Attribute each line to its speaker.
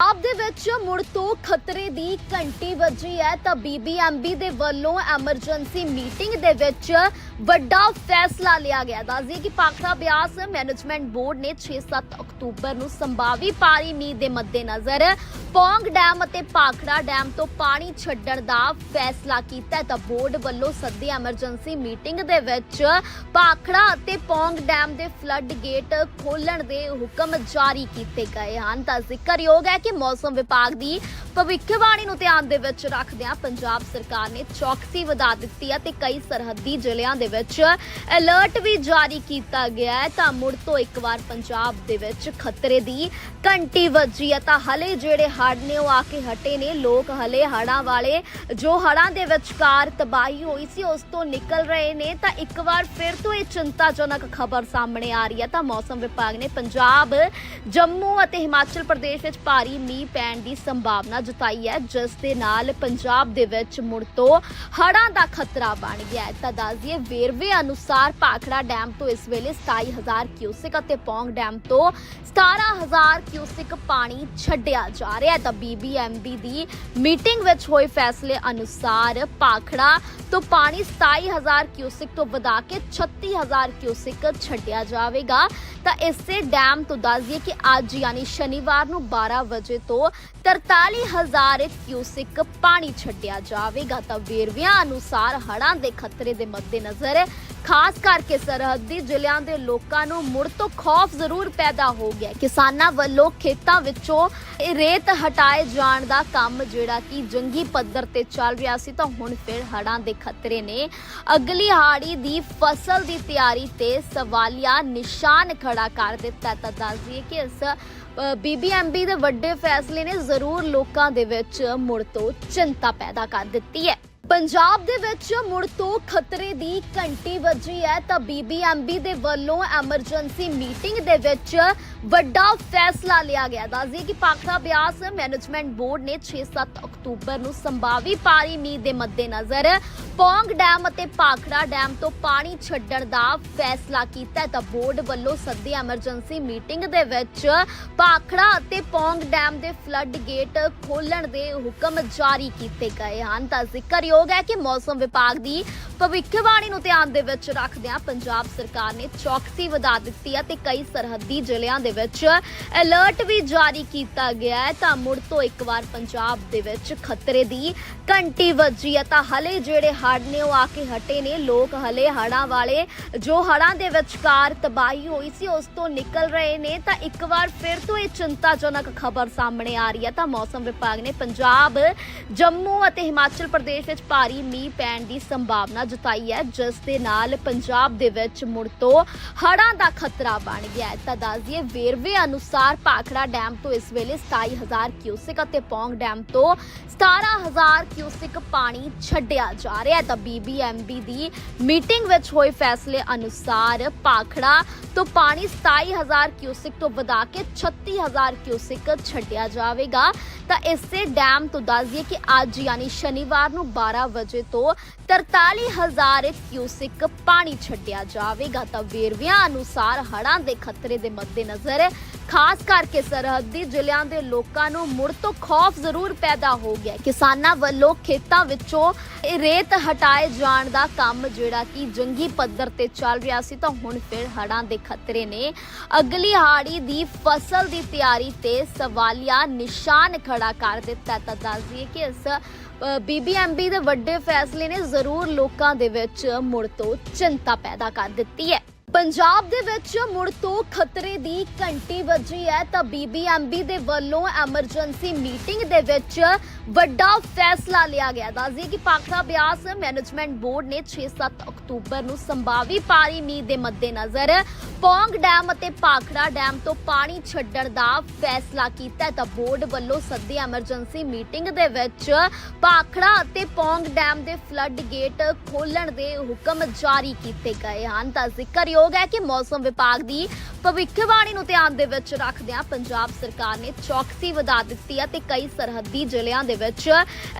Speaker 1: ਪੰਜਾਬ ਦੇ ਵਿੱਚ ਮੁੜ ਤੋਂ ਖਤਰੇ ਦੀ ਘੰਟੀ ਵੱਜੀ ਹੈ ਤਾਂ ਬੀਬੀਐਮਬੀ ਦੇ ਵੱਲੋਂ ਐਮਰਜੈਂਸੀ ਮੀਟਿੰਗ ਦੇ ਵਿੱਚ ਵੱਡਾ ਫੈਸਲਾ ਲਿਆ ਗਿਆ। ਦੱਸਦੀ ਕਿ ਪਾਖੜਾ ਬਿਆਸ ਮੈਨੇਜਮੈਂਟ ਬੋਰਡ ਨੇ 6-7 ਅਕਤੂਬਰ ਨੂੰ ਸੰਭਾਵੀ ਪਾਰੀ ਮੀਂਹ ਦੇ ਮੱਦੇਨਜ਼ਰ ਪੌਂਗ ਡੈਮ ਅਤੇ ਪਾਖੜਾ ਡੈਮ ਤੋਂ ਪਾਣੀ ਛੱਡਣ ਦਾ ਫੈਸਲਾ ਕੀਤਾ ਤਾਂ ਬੋਰਡ ਵੱਲੋਂ ਸੱਦੀ ਐਮਰਜੈਂਸੀ ਮੀਟਿੰਗ ਦੇ ਵਿੱਚ ਪਾਖੜਾ ਅਤੇ ਪੌਂਗ ਡੈਮ ਦੇ ਫਲੱਡ ਗੇਟ ਖੋਲਣ ਦੇ ਹੁਕਮ ਜਾਰੀ ਕੀਤੇ ਗਏ ਹਨ। ਤਾਂ ਜ਼ਿਕਰਯੋਗ ਹੈ ਕਿ ਮੌਸਮ ਵਿਭਾਗ ਦੀ ਭਵਿੱਖਬਾਣੀ ਨੂੰ ਧਿਆਨ ਦੇ ਵਿੱਚ ਰੱਖਦਿਆਂ ਪੰਜਾਬ ਸਰਕਾਰ ਨੇ ਚੌਕਸੀ ਵਧਾ ਦਿੱਤੀ ਹੈ ਤੇ ਕਈ ਸਰਹੱਦੀ ਜ਼ਿਲ੍ਹਿਆਂ ਦੇ ਵਿੱਚ ਅਲਰਟ ਵੀ ਜਾਰੀ ਕੀਤਾ ਗਿਆ ਹੈ। ਤਾਂ ਮੁੜ ਤੋਂ ਇੱਕ ਵਾਰ ਪੰਜਾਬ ਦੇ ਵਿੱਚ ਖਤਰੇ ਦੀ ਘੰਟੀ ਵੱਜੀ ਹੈ ਤਾਂ ਹਲੇ ਜਿਹੜੇ ਹੜ੍ਹ ਨੇ, ਉਹ ਆ ਕੇ ਹਟੇ ਨੇ। ਲੋਕ ਹਲੇ ਹੜਾਂ ਵਾਲੇ, ਜੋ ਹੜਾਂ ਦੇ ਵਿਚਕਾਰ ਤਬਾਹੀ ਹੋਈ ਸੀ, ਉਸ ਤੋਂ ਨਿਕਲ ਰਹੇ ਨੇ। ਤਾਂ ਇੱਕ ਵਾਰ ਫਿਰ ਤੋਂ ਇਹ ਚਿੰਤਾਜਨਕ ਖਬਰ ਸਾਹਮਣੇ ਆ ਰਹੀ ਹੈ। ਤਾਂ ਮੌਸਮ ਵਿਭਾਗ ਨੇ ਪੰਜਾਬ, ਜੰਮੂ ਅਤੇ ਹਿਮਾਚਲ ਪ੍ਰਦੇਸ਼ ਵਿੱਚ ਭਾਰੀ ਮੀਂਹ ਪੈਣ ਦੀ ਸੰਭਾਵਨਾ ਜਤਾਈ ਹੈ, ਜਿਸ ਦੇ ਨਾਲ ਪੰਜਾਬ ਦੇ ਵਿੱਚ ਮੁੜ ਤੋਂ ਹੜਾਂ ਦਾ ਖਤਰਾ ਬਣ ਗਿਆ ਹੈ। ਤਾਂ ਦੱਸ ਦਈਏ ਵੇਰਵੇ ਅਨੁਸਾਰ ਭਾਖੜਾ ਡੈਮ ਤੋਂ ਇਸ ਵੇਲੇ 27000 ਕਿਊਸਿਕ ਅਤੇ ਪੌਂਗ ਡੈਮ ਤੋਂ 17000 ਕਿਊਸਿਕ ਪਾਣੀ ਛੱਡਿਆ ਜਾ ਰਿਹਾ ਹੈ ਤਾਂ ਬੀਬੀਐਮਬੀ ਦੀ ਮੀਟਿੰਗ ਵਿੱਚ ਹੋਏ ਫੈਸਲੇ ਅਨੁਸਾਰ ਭਾਖੜਾ ਤੋਂ ਪਾਣੀ 27000 ਕਿਊਸਿਕ ਤੋਂ ਵਧਾ ਕੇ 36000 ਕਿਊਸਿਕ ਛੱਡਿਆ ਜਾਵੇਗਾ। ਤਾਂ ਇਸੇ ਡੈਮ ਤੋਂ ਦੱਸ ਦਈਏ ਕਿ ਅੱਜ ਯਾਨੀ ਸ਼ਨੀਵਾਰ ਨੂੰ 12 ਵਜੇ ਤੋਂ 43000 ਕਿਊਸਿਕ ਪਾਣੀ ਛੱਡਿਆ ਜਾਵੇਗਾ। ਤਾਂ ਵੇਰਵਿਆਂ ਅਨੁਸਾਰ ਹੜ੍ਹਾਂ ਦੇ ਖਤਰੇ ਦੇ ਮੱਦੇਨਜ਼ਰ ਖਾਸ ਕਰਕੇ ਸਰਹੱਦੀ ਜ਼ਿਲ੍ਹਿਆਂ ਦੇ ਲੋਕਾਂ ਨੂੰ ਮੁੜ ਤੋਂ ਖੌਫ ਜ਼ਰੂਰ ਪੈਦਾ ਹੋ ਗਿਆ ਕਿਸਾਨਾਂ ਵੱਲੋਂ ਖੇਤਾਂ ਵਿੱਚੋਂ ਰੇਤ ਹਟਾਏ ਜਾਣ ਦਾ ਕੰਮ ਜਿਹੜਾ ਕਿ ਜੰਗੀ ਪੱਧਰ ਤੇ ਚੱਲ ਰਿਹਾ ਸੀ, ਤਾਂ ਹੁਣ ਫਿਰ ਹੜ੍ਹਾਂ ਦੇ ਖਤਰੇ ਨੇ। ਅਗਲੀ ਹਾੜੀ ਦੀ ਫਸਲ ਦੀ ਤਿਆਰੀ ਤੇ ਸਵਾਲੀਆ ਨਿਸ਼ਾਨ ਖੜਾ ਕਰ ਦਿੱਤਾ ਤਾਂ ਦੱਸ ਦਈਏ ਕਿ ਇਸ ਬੀਬੀਐਮਬੀ ਦੇ ਵੱਡੇ ਫੈਸਲੇ ਨੇ ਜ਼ਰੂਰ ਲੋਕਾਂ ਦੇ ਵਿੱਚ ਮੁੜ ਤੋਂ ਚਿੰਤਾ ਪੈਦਾ ਕਰ ਦਿੱਤੀ ਹੈ। ਪੰਜਾਬ ਦੇ ਵਿੱਚ ਮੁੜ ਤੋਂ ਖਤਰੇ ਦੀ ਘੰਟੀ ਵੱਜੀ ਹੈ ਤਾਂ ਬੀਬੀਐਮਬੀ ਦੇ ਵੱਲੋਂ ਐਮਰਜੈਂਸੀ ਮੀਟਿੰਗ ਦੇ ਵਿੱਚ ਵੱਡਾ ਫੈਸਲਾ ਲਿਆ ਗਿਆ। ਦੱਸਦੀ ਕਿ ਪਾਖੜਾ ਬਿਆਸ ਮੈਨੇਜਮੈਂਟ ਬੋਰਡ ਨੇ 6-7 ਅਕਤੂਬਰ ਨੂੰ ਸੰਭਾਵੀ ਭਾਰੀ ਮੀਂਹ ਦੇ ਮੱਦੇਨਜ਼ਰ ਪੌਂਗ ਡੈਮ ਅਤੇ ਪਾਖੜਾ ਡੈਮ ਤੋਂ ਪਾਣੀ ਛੱਡਣ ਦਾ ਫੈਸਲਾ ਕੀਤਾ ਤਾਂ ਬੋਰਡ ਵੱਲੋਂ ਸੱਦੀ ਐਮਰਜੈਂਸੀ ਮੀਟਿੰਗ ਦੇ ਵਿੱਚ ਪਾਖੜਾ ਅਤੇ ਪੌਂਗ ਡੈਮ ਦੇ ਫਲੱਡ ਗੇਟ ਖੋਲਣ ਦੇ ਹੁਕਮ ਜਾਰੀ ਕੀਤੇ ਗਏ ਹਨ। ਤਾਂ ਜ਼ਿਕਰ ਜ਼ਿਕਰਯੋਗ ਹੈ ਕਿ ਮੌਸਮ ਵਿਭਾਗ ਦੀ ਭਵਿੱਖਬਾਣੀ ਨੂੰ ਧਿਆਨ ਦੇ ਵਿੱਚ ਰੱਖਦਿਆਂ ਪੰਜਾਬ ਸਰਕਾਰ ਨੇ ਚੌਕਸੀ ਵਧਾ ਦਿੱਤੀ ਹੈ ਤੇ ਕਈ ਸਰਹੱਦੀ ਜ਼ਿਲ੍ਹਿਆਂ ਦੇ ਵਿੱਚ ਅਲਰਟ ਵੀ ਜਾਰੀ ਕੀਤਾ ਗਿਆ ਹੈ। ਤਾਂ ਮੁੜ ਤੋਂ ਇੱਕ ਵਾਰ ਪੰਜਾਬ ਦੇ ਵਿੱਚ ਖਤਰੇ ਦੀ ਘੰਟੀ ਵੱਜੀ ਹੈ। ਤਾਂ ਹਲੇ ਜਿਹੜੇ ਹੜ੍ਹ ਨੇ ਉਹ ਆ ਕੇ ਹਟੇ ਨੇ। ਲੋਕ ਹਲੇ ਹੜਾਂ ਵਾਲੇ, ਜੋ ਹੜਾਂ ਦੇ ਵਿਚਕਾਰ ਤਬਾਹੀ ਹੋਈ ਸੀ, ਉਸ ਤੋਂ ਨਿਕਲ ਰਹੇ ਨੇ। ਤਾਂ ਇੱਕ ਵਾਰ ਫਿਰ ਤੋਂ ਇਹ ਚਿੰਤਾਜਨਕ ਖਬਰ ਸਾਹਮਣੇ ਆ ਰਹੀ ਹੈ। ਤਾਂ ਮੌਸਮ ਵਿਭਾਗ ਨੇ ਪੰਜਾਬ, ਜੰਮੂ ਅਤੇ ਹਿਮਾਚਲ ਪ੍ਰਦੇਸ਼ ਵਿੱਚ ਭਾਰੀ ਮੀਂਹ ਪੈਣ ਦੀ ਸੰਭਾਵਨਾ ਜਤਾਈ ਹੈ, ਜਿਸ ਦੇ ਨਾਲ ਪੰਜਾਬ ਦੇ ਵਿੱਚ ਮੁੜ ਤੋਂ ਹੜ੍ਹਾਂ ਦਾ ਖਤਰਾ ਬਣ ਗਿਆ ਹੈ। ਤਾਂ ਦੱਸ ਵੇਰਵੇ ਅਨੁਸਾਰ ਭਾਖੜਾ ਡੈਮ ਤੋਂ ਇਸ ਵੇਲੇ 27000 ਕਿਊਸਿਕ ਅਤੇ ਪੌਂਗ ਡੈਮ ਤੋਂ 17000 ਕਿਊਸਿਕ ਪਾਣੀ ਛੱਡਿਆ ਜਾ ਰਿਹਾ ਹੈ। ਤਾਂ ਬੀਬੀਐਮਬੀ ਦੀ ਮੀਟਿੰਗ ਵਿੱਚ ਹੋਏ ਫੈਸਲੇ ਅਨੁਸਾਰ ਭਾਖੜਾ ਤੋਂ ਪਾਣੀ 27000 ਕਿਊਸਿਕ ਤੋਂ ਵਧਾ ਕੇ 36000 ਕਿਊਸਿਕ ਛੱਡਿਆ ਜਾਵੇਗਾ। ਤਾਂ ਇਸੇ ਡੈਮ ਤੋਂ ਦੱਸਦੀਏ ਕਿ ਅੱਜ ਯਾਨੀ ਸ਼ਨੀਵਾਰ ਨੂੰ 12 ਵਜੇ ਤੋਂ 43000 ਕਿਊਸਿਕ ਪਾਣੀ ਛੱਡਿਆ ਜਾਵੇਗਾ। ਤਾਂ ਵੇਰਵਿਆਂ ਅਨੁਸਾਰ ਹੜ੍ਹਾਂ ਦੇ ਖਤਰੇ ਦੇ ਮੱਦੇਨਜ਼ਰ ਖਾਸ ਕਰਕੇ ਸਰਹੱਦੀ ਜ਼ਿਲ੍ਹਿਆਂ ਦੇ ਲੋਕਾਂ ਨੂੰ ਮੁੜ ਤੋਂ ਖੌਫ ਜ਼ਰੂਰ ਪੈਦਾ ਹੋ ਗਿਆ ਕਿਸਾਨਾਂ ਵੱਲੋਂ ਖੇਤਾਂ ਵਿੱਚੋਂ ਰੇਤ ਹਟਾਏ ਜਾਣ ਦਾ ਕੰਮ ਜਿਹੜਾ ਕਿ ਜੰਗੀ ਪੱਧਰ ਤੇ ਚੱਲ ਰਿਹਾ ਸੀ, ਤਾਂ ਹੁਣ ਫਿਰ ਹੜ੍ਹਾਂ ਦੇ ਖਤਰੇ ਨੇ। ਅਗਲੀ ਹਾੜੀ ਦੀ ਫਸਲ ਦੀ ਤਿਆਰੀ ਤੇ ਸਵਾਲੀਆ ਨਿਸ਼ਾਨ ਖੜਾ ਕਰ ਦਿੱਤਾ ਤਾਂ ਦੱਸ ਦਈਏ ਕਿ ਇਸ ਬੀਬੀਐਮਬੀ ਦੇ ਵੱਡੇ ਫੈਸਲੇ ਨੇ ਜ਼ਰੂਰ ਲੋਕਾਂ ਦੇ ਵਿੱਚ ਮੁੜ ਤੋਂ ਚਿੰਤਾ ਪੈਦਾ ਕਰ ਦਿੱਤੀ ਹੈ। ਪੰਜਾਬ ਦੇ ਵਿੱਚ ਮੁੜ ਤੋਂ ਖਤਰੇ ਦੀ ਘੰਟੀ ਵੱਜੀ ਹੈ ਤਾਂ ਬੀਬੀਐਮਬੀ ਦੇ ਵੱਲੋਂ ਐਮਰਜੈਂਸੀ ਮੀਟਿੰਗ ਦੇ ਵਿੱਚ ਵੱਡਾ ਫੈਸਲਾ ਲਿਆ ਗਿਆ। ਦੱਸਦੀ ਕਿ ਪਾਖੜਾ ਬਿਆਸ ਮੈਨੇਜਮੈਂਟ ਬੋਰਡ ਨੇ 6-7 ਅਕਤੂਬਰ ਨੂੰ ਸੰਭਾਵੀ ਭਾਰੀ ਮੀਂਹ ਦੇ ਮੱਦੇਨਜ਼ਰ ਪੌਂਗ ਡੈਮ ਅਤੇ ਪਾਖੜਾ ਡੈਮ ਤੋਂ ਪਾਣੀ ਛੱਡਣ ਦਾ ਫੈਸਲਾ ਕੀਤਾ ਤਾਂ ਬੋਰਡ ਵੱਲੋਂ ਸੱਦੀ ਐਮਰਜੈਂਸੀ ਮੀਟਿੰਗ ਦੇ ਵਿੱਚ ਪਾਖੜਾ ਅਤੇ ਪੌਂਗ ਡੈਮ ਦੇ ਫਲੱਡ ਗੇਟ ਖੋਲਣ ਦੇ ਹੁਕਮ ਜਾਰੀ ਕੀਤੇ ਗਏ ਹਨ। ਤਾਂ ਜ਼ਿਕਰਯੋਗ ਹੈ ਕਿ ਮੌਸਮ ਵਿਭਾਗ ਦੀ ਭਵਿੱਖਬਾਣੀ ਨੂੰ ਧਿਆਨ ਦੇ ਵਿੱਚ ਰੱਖਦਿਆਂ ਪੰਜਾਬ ਸਰਕਾਰ ਨੇ ਚੌਕਸੀ ਵਧਾ ਦਿੱਤੀ ਹੈ ਤੇ ਕਈ ਸਰਹੱਦੀ ਜ਼ਿਲ੍ਹਿਆਂ ਦੇ ਵਿੱਚ